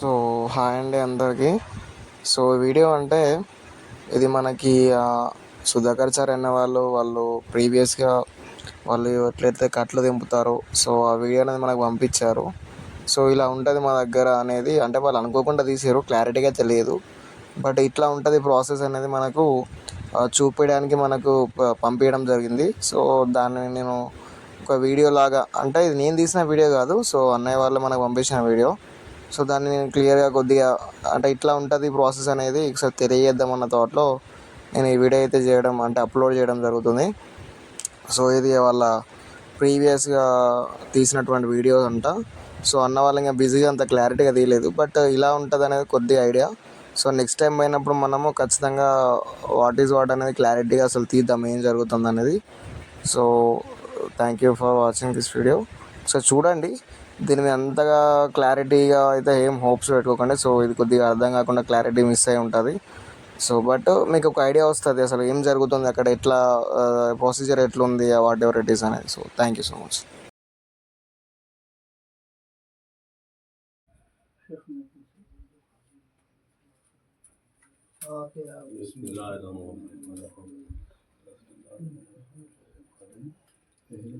So hi అండి అందరికీ. So video అంటే ఇది మనకి సుధాకర్ సార్ అనే వాళ్ళు వాళ్ళు ప్రీవియస్గా వాళ్ళు ఎట్లయితే కట్లు దింపుతారు సో ఆ వీడియో అనేది మనకు పంపించారు. సో ఇలా ఉంటుంది మా దగ్గర అనేది అంటే వాళ్ళు అనుకోకుండా తీసారు క్లారిటీగా తెలియదు. బట్ ఇట్లా ఉంటుంది ప్రాసెస్ అనేది మనకు చూపించడానికి మనకు ప- పంపించడం జరిగింది. సో దాన్ని నేను ఒక వీడియో లాగా అంటే ఇది నేను తీసిన వీడియో కాదు సో అన్నయ్య వాళ్ళు మనకు పంపించిన వీడియో. సో దాన్ని నేను క్లియర్గా కొద్దిగా అంటే ఇట్లా ఉంటుంది ప్రాసెస్ అనేది. ఒకసారి తెలియజేద్దామన్న థాట్లో నేను ఈ వీడియో అయితే చేయడం అంటే అప్లోడ్ చేయడం జరుగుతుంది. సో ఇది వాళ్ళ ప్రీవియస్గా తీసినటువంటి వీడియోస్ అంట. సో అన్న వాళ్ళు ఇంకా బిజీగా అంత క్లారిటీగా తీయలేదు. బట్ ఇలా ఉంటుంది అనేది కొద్ది ఐడియా. సో నెక్స్ట్ టైం పోయినప్పుడు మనము ఖచ్చితంగా వాట్ ఈజ్ వాట్ అనేది క్లారిటీగా అసలు తీద్దాం ఏం జరుగుతుంది అనేది. So thank you for watching this video so చూడండి. దీని మీద అంతగా క్లారిటీగా అయితే ఏం హోప్స్ పెట్టుకోకండి. సో ఇది కొద్దిగా అర్థం కాకుండా క్లారిటీ మిస్ అయి ఉంటుంది. సో బట్ మీకు ఒక ఐడియా వస్తుంది అసలు ఏం జరుగుతుంది అక్కడ ఎట్లా ప్రొసీజర్ ఎట్లుంది వాట్ ఎవర్ ఇట్ ఈస్ అనేది. So thank you so much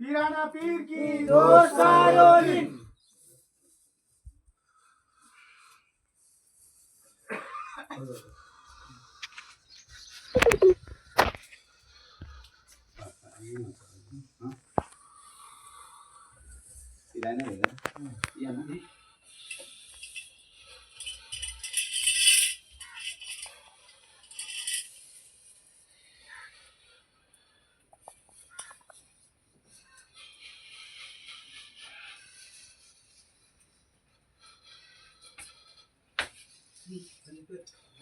पीराना पीर की दोस्तारो दिन bao giờ thì đấy nó để đó đi ăn đi.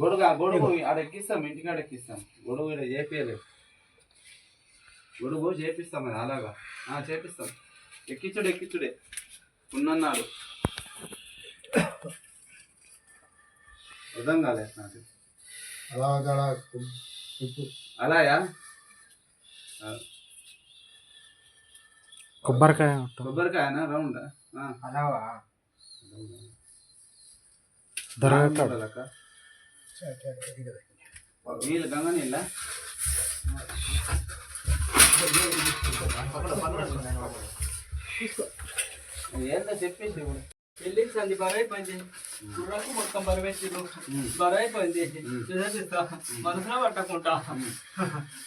గొడుగు ఆ గొడుగు ఆడ ఎక్కిస్తాం ఇంటికాడ ఎక్కిస్తాం. గొడుగు ఇక్కడ చేపియలేదు గొడుగు చేపిస్తాం అది అలాగా. ఆ, చేపిస్తాం. ఎక్కించుడు ఎక్కించుడే ఉన్నన్నాడు. అర్థం కాలేదు నాకు. అలా అలాయా? కొబ్బరికాయ కొబ్బరికాయనా? రౌండా? అలావా? దొరక నీళ్ళు గంగ నీళ్ళ ఏంటో చెప్పేసి ఇప్పుడు పెళ్లికి సంది బరైపోయింది గుర్రకు మొత్తం బరవేసిరు బరైపోయింది చూసేస్తా మనసులో పట్టకుండా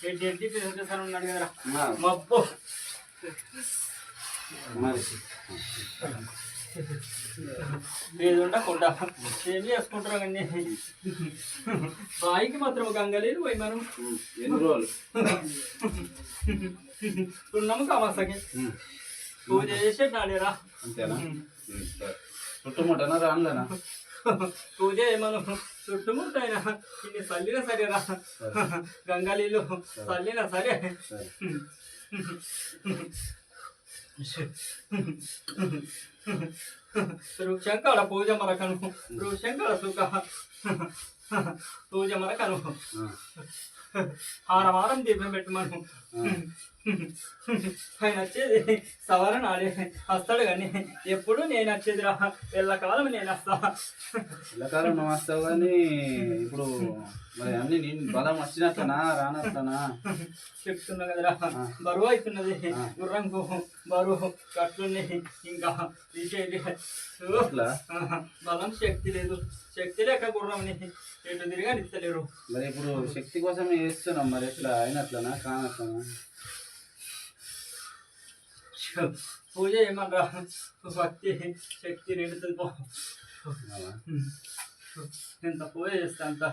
ఎడ్డి ఎడ్డి చూసేస్తాను ఉన్నాడు కదా ఆ, మబ్బు మరి లేదు ఉండకుండా ఏం చేసుకుంటారు కానీ బాయికి మాత్రం గంగలేదు పోయి మనం. ఎన్ని రోజులు? ఉన్నాము కామస్తకి ఉమ్, పూజ చేసే నాడేరా అంతేనా. చుట్టుముట్టనా రానులేనా పూజ మనం చుట్టుముట్టైనా ఇన్ని చల్లినా సరేరా. గంగాలీలు చల్లినా సరే. వృక్షంకాడ పూజ మరకను వృక్షంకాడ సుఖ. పూజ మనకు అను ఆ, ఆరం ఆరం దీపం పెట్టమను. ఆయన వచ్చేది సవరణ ఆడే వస్తాడు కానీ ఎప్పుడు నేను వచ్చేది రా. వెళ్ళకాలం నేను వస్తా. ఎల్లకాలం నువ్వు వస్తావు కానీ ఇప్పుడు మరి అన్ని నేను బలం వచ్చినట్లనా రానట్లనా? చెప్తున్నా కదరా. బరువు అవుతున్నది గుర్రంకు బరువు కట్లున్నాయి ఇంకా బలం శక్తి లేదు. శక్తి లేక గుర్రంని ఎటు తిరిగా నిత్తలేరు మరి ఇప్పుడు శక్తి కోసం చేస్తున్నాం మరి ఎట్లా? అయినట్లనా కానట్లనా? పూజ ఏమనరా భక్తి శక్తి నిండుతుంది పో ఎంత పూజ చేస్తే అంత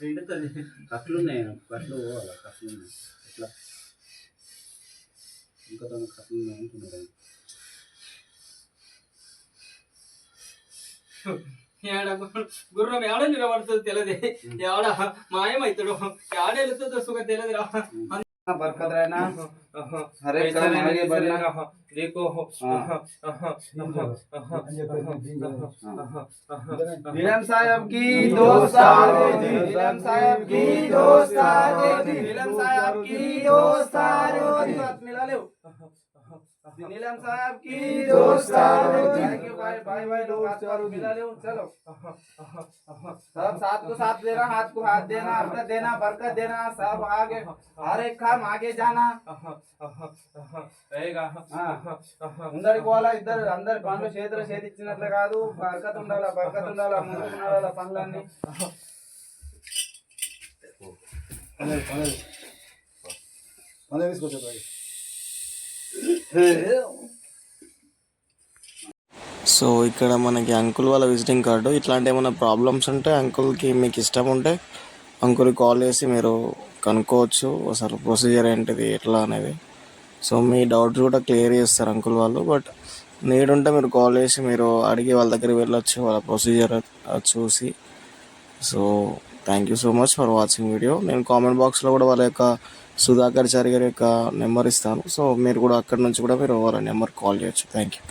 నిండుతుంది కట్లున్నాయి కట్లు పోవాలా కట్లున్నాయి ఎట్లా ఇంకా తన కట్లున్నాయి అంటున్నారు ఏడ గుర్రం ఏడ నిలబడుతుంది తెలియదు ఏడ మాయమవుతాడు ఏడ వెళుతుందో సుఖం తెలియదు రా बरकत रहना हर एक काम आगे बढ़ना देखो नीलम साहब की दोस्तार नीलम साहब की दोस्तार नीलम साहब की दोस्तार मिला लो नीलम साहब की दोस्तार भाई भाई भाई लोग मिला लो चलो सब साथ को साथ देना हाथ को हाथ देना बरकत देना बरकत देना सब आगे हर एक काम आगे जाना रहेगा ముందరికి పోవాలా ఇద్దరు అందరు పనులు చేతులు చేతి ఇచ్చినట్లు కాదు బరకత్ ఉండాలా బరకత్ ఉండాలా ముందుకు ఉండాలా పనులన్నీ పని తీసుకొచ్చా సో ఇక్కడ మనకి అంకుల్ వాళ్ళ విజిటింగ్ కార్డు ఇట్లాంటి ఏమైనా ప్రాబ్లమ్స్ ఉంటే అంకుల్కి మీకు ఇష్టం ఉంటే అంకుల్కి కాల్ చేసి మీరు కనుక్కోవచ్చు. అసలు ప్రొసీజర్ ఏంటిది ఎట్లా అనేది. సో మీ డౌట్స్ కూడా క్లియర్ చేస్తారు అంకుల్ వాళ్ళు. బట్ నీడ్ ఉంటే మీరు కాల్ చేసి మీరు అడిగి వాళ్ళ దగ్గర వెళ్ళొచ్చు వాళ్ళ ప్రొసీజర్ చూసి. So thank you so much for watching video నేను కామెంట్ బాక్స్లో కూడా వాళ్ళ యొక్క సుధాకర్ చారి గారి యొక్క నెంబర్ ఇస్తాను. సో మీరు కూడా అక్కడ నుంచి కూడా మీరు వాళ్ళ నెంబర్ కాల్ చేయొచ్చు. Thank you